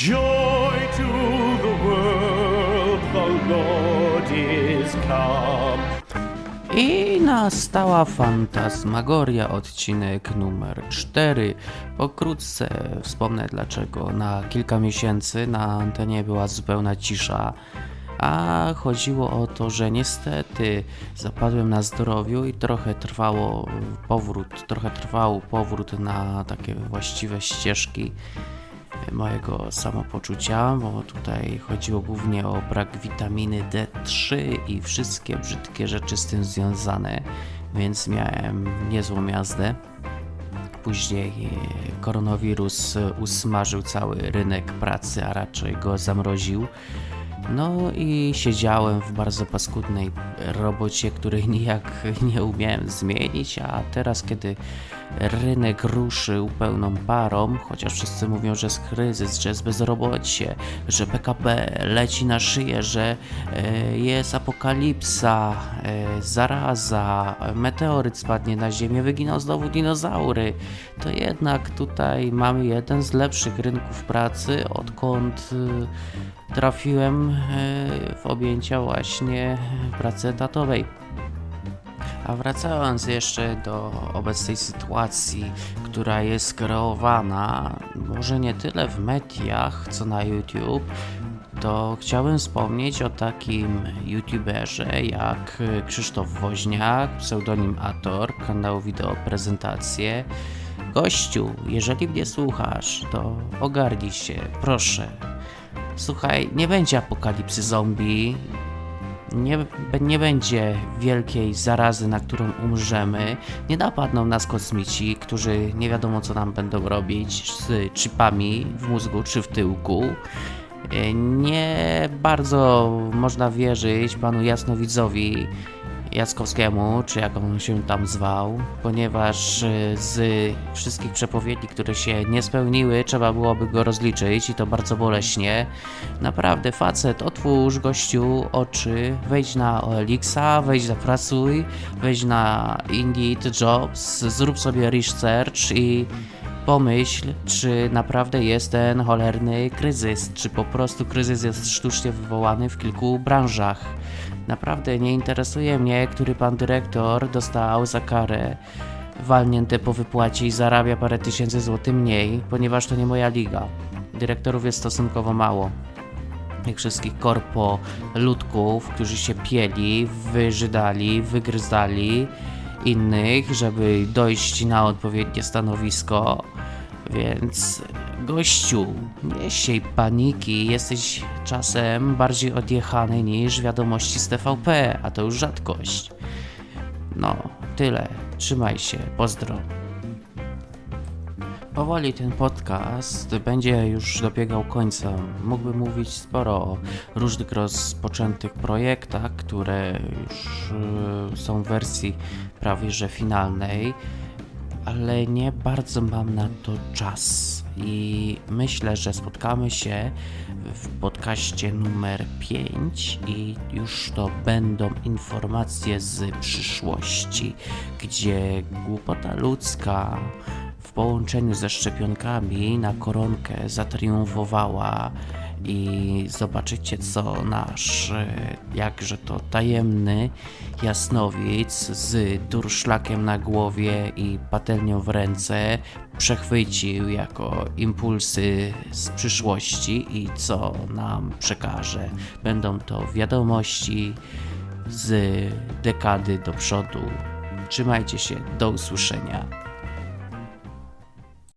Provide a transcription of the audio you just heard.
Joy to the world, the Lord is come. I nastała fantasmagoria, odcinek numer 4. Pokrótce wspomnę dlaczego. Na kilka miesięcy na antenie była zupełna cisza. A chodziło o to, że niestety zapadłem na zdrowiu i trochę trwało powrót, trochę trwał powrót na takie właściwe ścieżki mojego samopoczucia, bo tutaj chodziło głównie o brak witaminy D3 i wszystkie brzydkie rzeczy z tym związane, więc miałem niezłą jazdę. Później e, koronawirus usmażył cały rynek pracy, a raczej go zamroził. No i siedziałem w bardzo paskudnej robocie, której nijak nie umiałem zmienić, a teraz kiedy rynek ruszył pełną parą, chociaż wszyscy mówią, że jest kryzys, że jest bezrobocie, że PKB leci na szyję, że e, jest apokalipsa, e, zaraza, meteoryt spadnie na ziemię, wyginą znowu dinozaury, to jednak tutaj mamy jeden z lepszych rynków pracy, odkąd e, trafiłem w objęcia właśnie pracy etatowej. A wracając jeszcze do obecnej sytuacji, która jest kreowana może nie tyle w mediach, co na YouTube, to chciałbym wspomnieć o takim youtuberze jak Krzysztof Woźniak, pseudonim Ator, kanał Wideo Prezentacje. Gościu, jeżeli mnie słuchasz, to ogarnij się, proszę. Słuchaj, nie będzie apokalipsy zombie, nie, nie będzie wielkiej zarazy, na którą umrzemy. Nie napadną nas kosmici, którzy nie wiadomo co nam będą robić z chipami w mózgu czy w tyłku. E, Nie bardzo można wierzyć panu Jasnowidzowi Jackowskiemu, czy jak on się tam zwał, ponieważ e, z wszystkich przepowiedni, które się nie spełniły, trzeba byłoby go rozliczyć i to bardzo boleśnie. Naprawdę, facet, otwórz gościu oczy, wejdź na OLX-a, wejdź zapracuj, wejdź na Indeed Jobs, zrób sobie research i pomyśl, czy naprawdę jest ten cholerny kryzys, czy po prostu kryzys jest sztucznie wywołany w kilku branżach. Naprawdę nie interesuje mnie, który pan dyrektor dostał za karę walnięte po wypłacie i zarabia parę tysięcy złotych mniej, ponieważ to nie moja liga. Dyrektorów jest stosunkowo mało tych wszystkich korpo ludków, którzy się pieli, wyżydali, wygryzali innych, żeby dojść na odpowiednie stanowisko. Więc gościu, nie siej paniki, jesteś czasem bardziej odjechany niż wiadomości z TVP, a to już rzadkość. No, tyle. Trzymaj się, pozdro. Powoli ten podcast będzie już dobiegał końca. Mógłbym mówić sporo o różnych rozpoczętych projektach, które już y, są w wersji prawie że finalnej, ale nie bardzo mam na to czas. I myślę, że spotkamy się w podcaście numer 5 i już to będą informacje z przyszłości, gdzie głupota ludzka w połączeniu ze szczepionkami na koronkę zatriumfowała i zobaczycie co nasz jakże to tajemny jasnowic z durszlakiem na głowie i patelnią w ręce przechwycił jako impulsy z przyszłości i co nam przekaże. Będą to wiadomości z dekady do przodu. Trzymajcie się, do usłyszenia.